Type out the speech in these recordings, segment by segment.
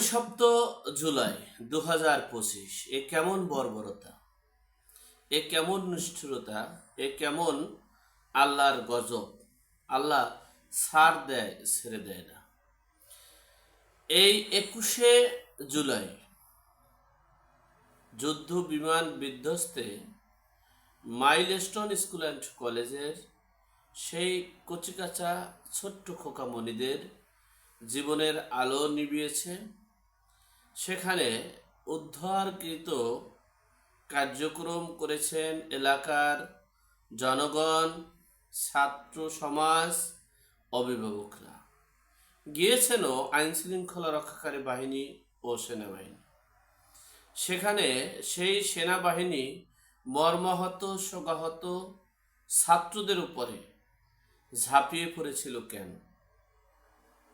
সপ্ত জুলাই দু হাজার পঁচিশ, এ কেমন বর্বরতা? এ কেমন নিষ্ঠুরতা? এ কেমন আল্লাহর গজব? আল্লাহ ছাড় দেয়, ছেড়ে দেয় না। এই একুশে জুলাই যুদ্ধ বিমান বিধ্বস্তে মাইলস্টোন স্কুল অ্যান্ড কলেজের সেই কচিকাচা ছোট্ট খোকামণিদের জীবনের আলো নিভিয়েছে। সেখানে উদ্ধারকৃত কার্যক্রম করেছেন এলাকার জনগণ, ছাত্র সমাজ, অভিভাবকরা। গিয়েছেনও আইন শৃঙ্খলা রক্ষাকারী বাহিনী ও সেনাবাহিনী। সেখানে সেই সেনাবাহিনী মর্মাহত, শোকাহত ছাত্রদের উপরে ঝাঁপিয়ে পড়েছিল কেন?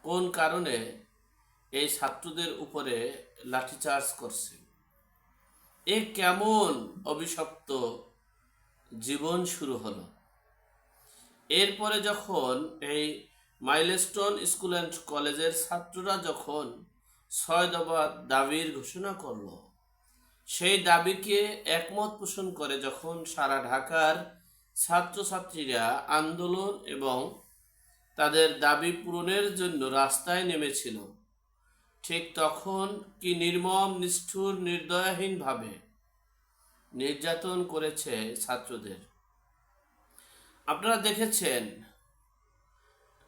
কোন কারণে এই ছাত্রদের উপরে লাঠিচার্জ করছে। এ কেমন অভিশপ্ত জীবন শুরু হলো। এরপরে যখন এই মাইলস্টোন স্কুল অ্যান্ড কলেজের ছাত্ররা যখন ছয় দফা দাবির ঘোষণা করল, সেই দাবিকে একমত পোষণ করে যখন সারা ঢাকার ছাত্রছাত্রীরা আন্দোলন এবং তাদের দাবি পূরণের জন্য রাস্তায় নেমেছিল ঠিক তখন কি নির্মম, নিষ্ঠুর, নির্দয়াহীনভাবে নির্যাতন করেছে ছাত্রদের? আপনারা দেখেছেন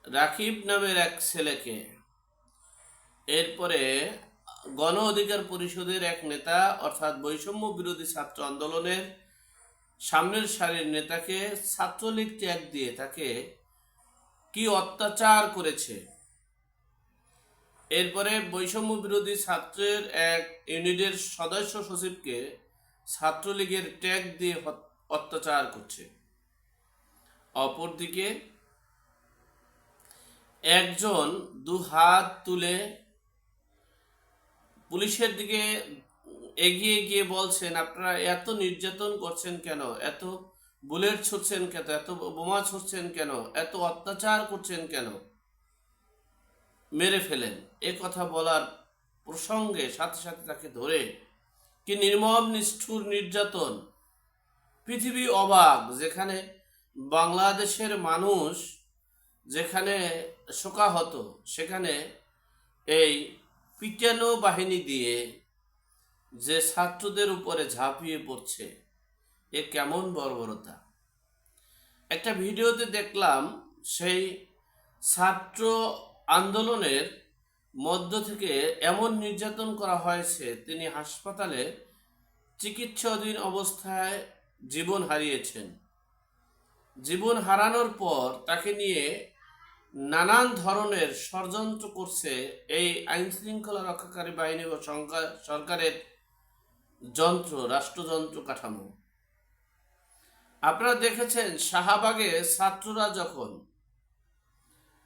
রাকিব নামের এক ছেলেকে। এরপরে গণ অধিকার পরিষদের এক নেতা, অর্থাৎ বৈষম্য বিরোধী ছাত্র আন্দোলনের সামনের সারির নেতাকে ছাত্রলীগ ত্যাগ দিয়ে তাকে কি অত্যাচার করেছে? এরপরে বৈষম্য বিরোধী ছাত্রের এক ইউনিটের সদস্য সচিবকে ছাত্রলীগের ট্যাগ দিয়ে অত্যাচার করছে। অপরদিকে একজন দু হাত তুলে পুলিশের দিকে এগিয়ে গিয়ে বলছেন, আপনারা এত নির্যাতন করছেন কেন? এত বুলেট ছুটছেন কেন? এত বোমা ছুটছেন কেন? এত অত্যাচার করছেন কেন? মেরে ফেলেন। এ কথা বলার প্রসঙ্গে সাথে সাথে তাকে ধরে কি নির্মম, নিষ্ঠুর, নির্যাতন, পৃথিবী অবাক, যেখানে বাংলাদেশের মানুষ যেখানে শোকাহত, সেখানে এই পিটানো বাহিনী দিয়ে যে ছাত্রদের উপরে ঝাঁপিয়ে পড়ছে, এ কেমন বর্বরতা। একটা ভিডিওতে দেখলাম সেই ছাত্র আন্দোলনের মধ্য থেকে এমন নির্যাতন করা হয়েছে, তিনি হাসপাতালে চিকিৎসাধীন অবস্থায় জীবন হারিয়েছেন। জীবন হারানোর পর তাকে নিয়ে নানান ধরনের ষড়যন্ত্র করছে এই আইন শৃঙ্খলা রক্ষাকারী বাহিনী ও সরকারের যন্ত্র, রাষ্ট্রযন্ত্র কাঠামো। আপনারা দেখেছেন শাহবাগে ছাত্ররা যখন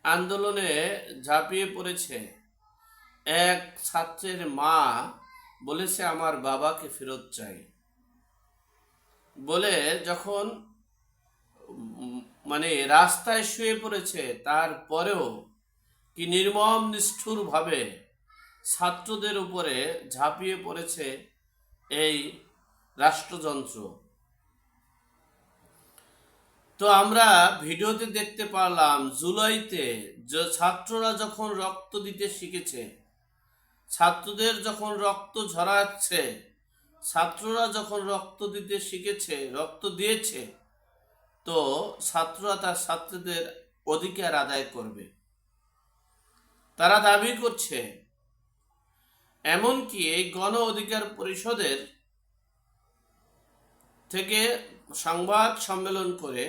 আন্দোলনে ঝাঁপিয়ে পড়েছে। এক ছাত্রের মা বলেছে, আমার বাবাকে ফেরত চাই। বলে যখন মানে রাস্তায় শুয়ে পড়েছে, তারপরেও কি নির্মম নিষ্ঠুর ভাবে ছাত্রদের উপরে ঝাঁপিয়ে পড়েছে এই রাষ্ট্রযন্ত্র। তো আমরা ভিডিওতে দেখতে পারলাম, জুলাইতে ছাত্ররা যখন রক্ত দিতে শিখেছে, ছাত্রদের যখন রক্ত ঝরাচ্ছে, ছাত্ররা যখন রক্ত দিতে শিখেছে, রক্ত দিয়েছে, তো ছাত্ররা তার ছাত্রদের অধিকার আদায় করবে। তারা দাবি করছে, এমনকি এই গণ অধিকার পরিষদের থেকে সংবাদ সম্মেলন করে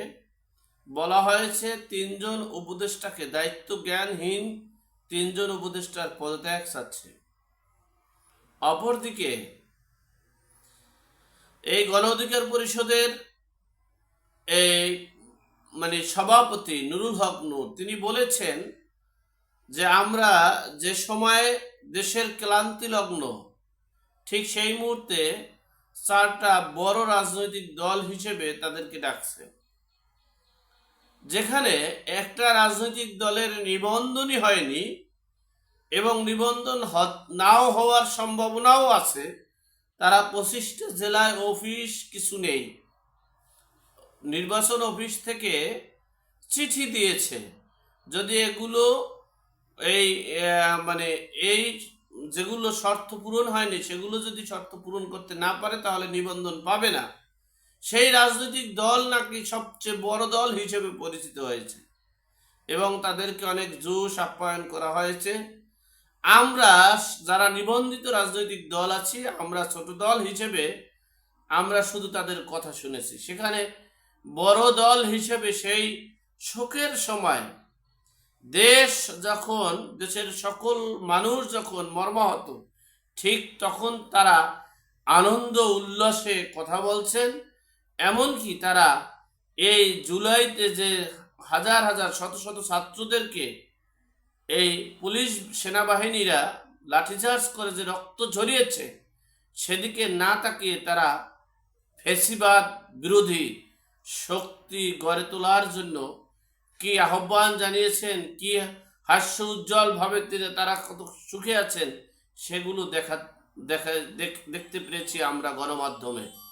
বলা হয়েছে, তিনজন উপদেষ্টাকে দায়িত্ব জ্ঞানহীন তিনজন উপদেষ্টার পদত্যাগ চাচ্ছে। অপরদিকে, এই গণ অধিকার পরিষদের এই মানে সভাপতি নুরুল হক নূর, তিনি বলেছেন যে আমরা যে সময় দেশের ক্লান্তি লগ্ন ঠিক সেই মুহূর্তে চারটা বড় রাজনৈতিক দল হিসেবে তাদেরকে ডাকছে। যেখানে একটা রাজনৈতিক দলের নিবন্ধনই হয়নি এবং নিবন্ধন নাও হওয়ার সম্ভাবনাও আছে। তারা পঁচিশটা জেলায় অফিস কিছু নেই। নির্বাচন অফিস থেকে চিঠি দিয়েছে। যদি এগুলো এই মানে এই যেগুলো শর্ত পূরণ হয়নি, সেগুলো যদি শর্ত পূরণ করতে না পারে, তাহলে নিবন্ধন পাবে না। সেই রাজনৈতিক দল নাকি সবচেয়ে বড় দল হিসেবে পরিচিত হয়েছে। এবং তাদেরকে অনেক জোশ আপ্যায়ন করা হয়েছে। আমরা যারা নিবন্ধিত রাজনৈতিক দল আছি, আমরা ছোট দল হিসেবে আমরা শুধু তাদের কথা শুনেছি। সেখানে বড় দল হিসেবে সেই শোকের সময় দেশ যখন, দেশের সকল মানুষ যখন মর্মাহত, ঠিক তখন তারা আনন্দ উল্লাসে কথা বলছেন, এমনকি তারা এই জুলাইতে যে হাজার হাজার শত শত ছাত্রদেরকে এই পুলিশ সেনাবাহিনীরা লাঠিচার্জ করে যে রক্ত ঝরিয়েছে, সেদিকে না তাকিয়ে তারা ফেসিবাদ বিরোধী শক্তি গড়ে তোলার জন্য কি আহ্বান জানিয়েছেন? কি হাস্য উজ্জ্বল ভাবে তিনি- তারা কত সুখে আছেন? সেগুলো দেখা দেখা দেখতে পেরেছি আমরা গণমাধ্যমে।